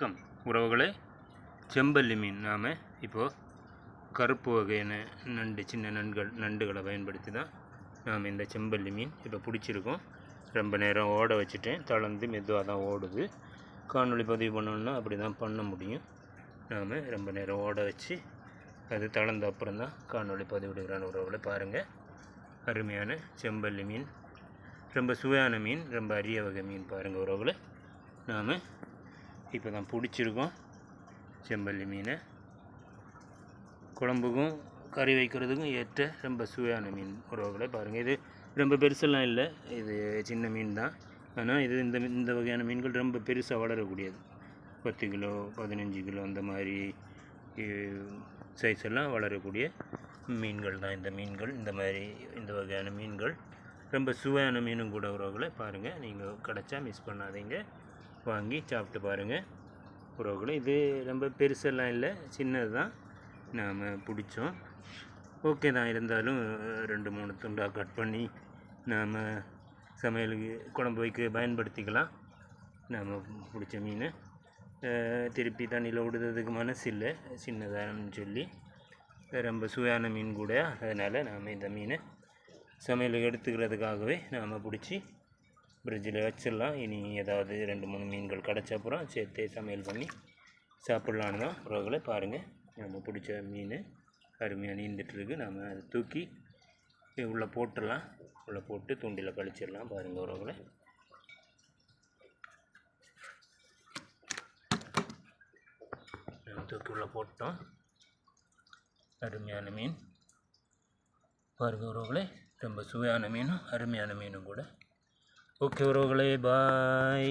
வணக்கம் உறவுகளே. செம்பல்லி மீன் நாம் இப்போது கருப்பு வகையான நண்டு சின்ன நண்கள் நண்டுகளை பயன்படுத்தி தான் நாம் இந்த செம்பல்லி மீன் இப்போ பிடிச்சிருக்கோம். ரொம்ப நேரம் ஓட வச்சுட்டேன். தளர்ந்து மெதுவாக தான் ஓடுது. காணொலி பதிவு பண்ணணுன்னா அப்படி தான் பண்ண முடியும். நாம் ரொம்ப நேரம் ஓட வச்சு அது தளர்ந்த அப்புறம் தான் காணொலி பதிவிடுகிறான உறவுகளை. பாருங்கள் அருமையான செம்பல்லி மீன். ரொம்ப சுவையான மீன் ரொம்ப அரிய வகை மீன் பாருங்கள் உறவுகளை. நாம் இப்போ தான் பிடிச்சிருக்கோம் செம்பல்லி மீனை. குழம்புக்கும் கறி வைக்கிறதுக்கும் ஏற்ற ரொம்ப சுவையான மீன் உறவுகளை பாருங்கள். இது ரொம்ப பெருசெல்லாம் இல்லை. இது சின்ன மீன் தான். ஆனால் இது இந்த இந்த வகையான மீன்கள் ரொம்ப பெருசாக வளரக்கூடியது. பத்து கிலோ பதினஞ்சு கிலோ அந்த மாதிரி சைஸ் எல்லாம் வளரக்கூடிய மீன்கள் தான் இந்த மீன்கள். இந்த மாதிரி இந்த வகையான மீன்கள். ரொம்ப சுவையான மீனும் கூட உறவுகளை பாருங்கள். நீங்கள் கிடச்சா மிஸ் பண்ணாதீங்க. வாங்கி சாப்பிட்டு பாருங்கள் உறவுகளை இது ரொம்ப பெருசெல்லாம் இல்லை சின்னது தான் நாம் பிடிச்சோம். ஓகே தான் இருந்தாலும் ரெண்டு மூணு துண்டாக கட் பண்ணி நாம் சமையலுக்கு குழம்பு வைக்க பயன்படுத்திக்கலாம். நாம் பிடிச்ச மீன் திருப்பி தண்ணியில் விடுறதுக்கு மனசு இல்லை. சின்னதான்னு சொல்லி ரொம்ப சுவையான மீன் கூட. அதனால் நாம் இந்த மீனை சமையலுக்கு எடுத்துக்கிறதுக்காகவே நாம் பிடிச்சி ஃப்ரிட்ஜில் வச்சிடலாம். இனி ஏதாவது ரெண்டு மூணு மீன்கள் கிடச்ச அப்புறம் சேர்த்தே சமையல் பண்ணி சாப்பிட்லான்னு தான் உறவுகளை பாருங்கள் நம்ம பிடிச்ச மீன் அருமையாக நீந்துட்டுருக்கு. நாம் அதை தூக்கி உள்ளே போட்டுடலாம். உள்ளே போட்டு தூண்டில் கழிச்சிடலாம் பாருங்கள் உறவுகளை. நம்ம தூக்கி உள்ளே போட்டோம். அருமையான மீன். பாருங்க உறவுகளே. ரொம்ப சுவையான மீனும் அருமையான மீனும் கூட. ஓகே உறவுகளே பாய்